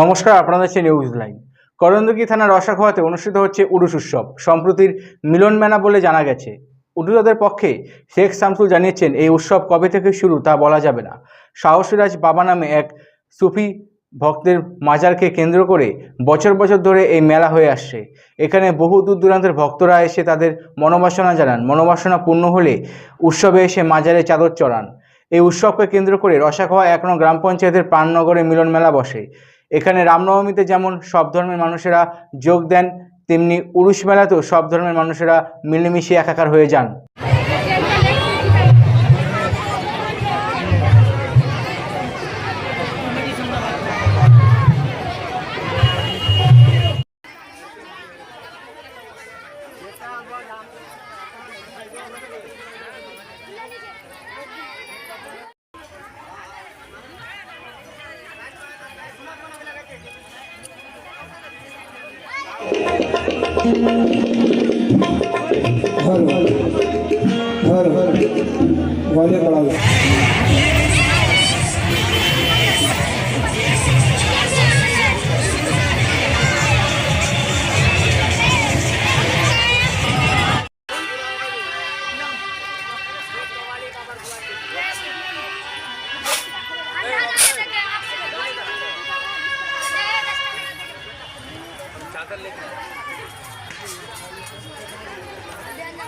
নমস্কার, আপনাদের দেখছেন নিউজ লাইন করন্দকি থানার রসাখোয়াতে অনুষ্ঠিত হচ্ছে উরুস উৎসব। সম্প্রতির মিলন মেলা বলে জানা গেছে। উডুদাদের পক্ষে শেখ শামসুল জানিয়েছেন, এই উৎসব কবে থেকে শুরু তা বলা যাবে না। সাহসীরাজ বাবা নামে এক সুফি ভক্তের মাজারকে কেন্দ্র করে বছর বছর ধরে এই মেলা হয়ে আসছে। এখানে বহু দূর দূরান্তের ভক্তরা এসে তাদের মনোবাসনা জানান। মনোবাসনা পূর্ণ হলে উৎসবে এসে মাজারে চাদর চড়ান। এই উৎসবকে কেন্দ্র করে রসাখোয়া এক নং গ্রাম পঞ্চায়েতের প্রাণনগরে মিলন মেলা বসে। এখানে রামনবমীতে যেমন সব ধর্মের মানুষেরা যোগ দেন, তেমনি উরুষ মেলাতেও সব ধর্মের মানুষেরা মিলেমিশে একাকার হয়ে যান। हर हर हर वाले बड़ा चादर लेकर ada